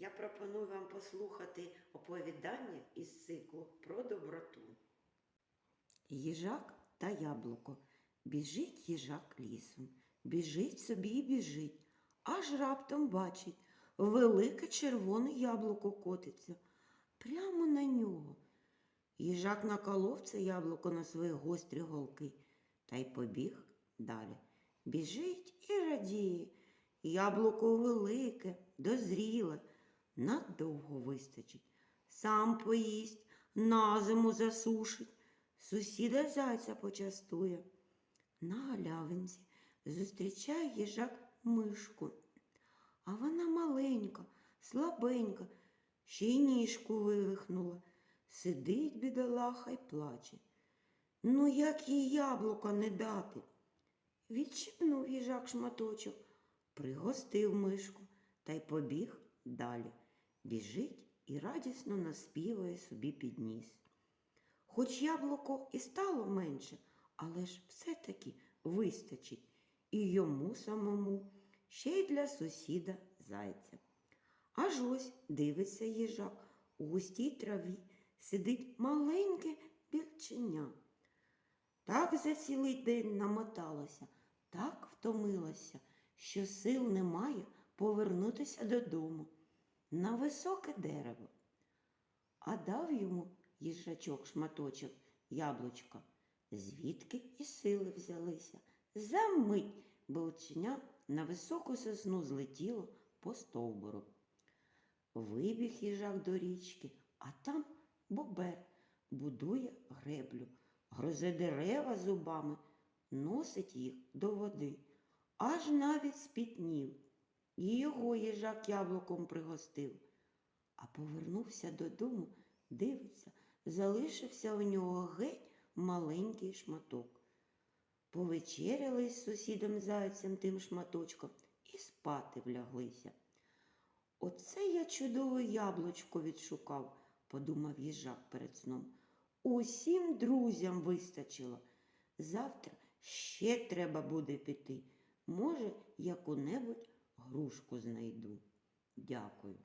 Я пропоную вам послухати оповідання із циклу про доброту. Їжак та яблуко. Біжить їжак лісом, біжить собі і біжить, аж раптом бачить, велике червоне яблуко котиться прямо на нього. Їжак наколов це яблуко на свої гострі голки та й побіг далі. Біжить і радіє. Яблуко велике, дозріле, надовго вистачить. Сам поїсть, на зиму засушить, сусіда зайця почастує. На галявинці зустрічає їжак мишку. А вона маленька, слабенька, ще й ніжку вивихнула. Сидить бідолаха й плаче. Ну, як їй яблука не дати? Відчіпнув їжак шматочок, пригостив мишку та й побіг далі. Біжить і радісно наспівує собі під ніс. Хоч яблуко і стало менше, але ж все-таки вистачить і йому самому, ще й для сусіда зайця. Аж ось дивиться їжак, у густій траві сидить маленьке білченя. Так за цілий день намоталася, так втомилася, що сил немає повернутися додому на високе дерево. А дав йому їжачок шматочок яблучка, звідки і сили взялися. За мить білченя на високу сосну злетіло по стовбуру. Вибіг їжак до річки, а там бобер будує греблю, грозе дерева зубами, носить їх до води, аж навіть спітнів. І його їжак яблуком пригостив. А повернувся додому, дивиться, залишився у нього геть маленький шматок. Повечеряли з сусідом зайцем тим шматочком і спати вляглися. Оце я чудове яблучко відшукав, подумав їжак перед сном. Усім друзям вистачило. Завтра ще треба буде піти. Може, яку-небудь грушку знайду. Дякую.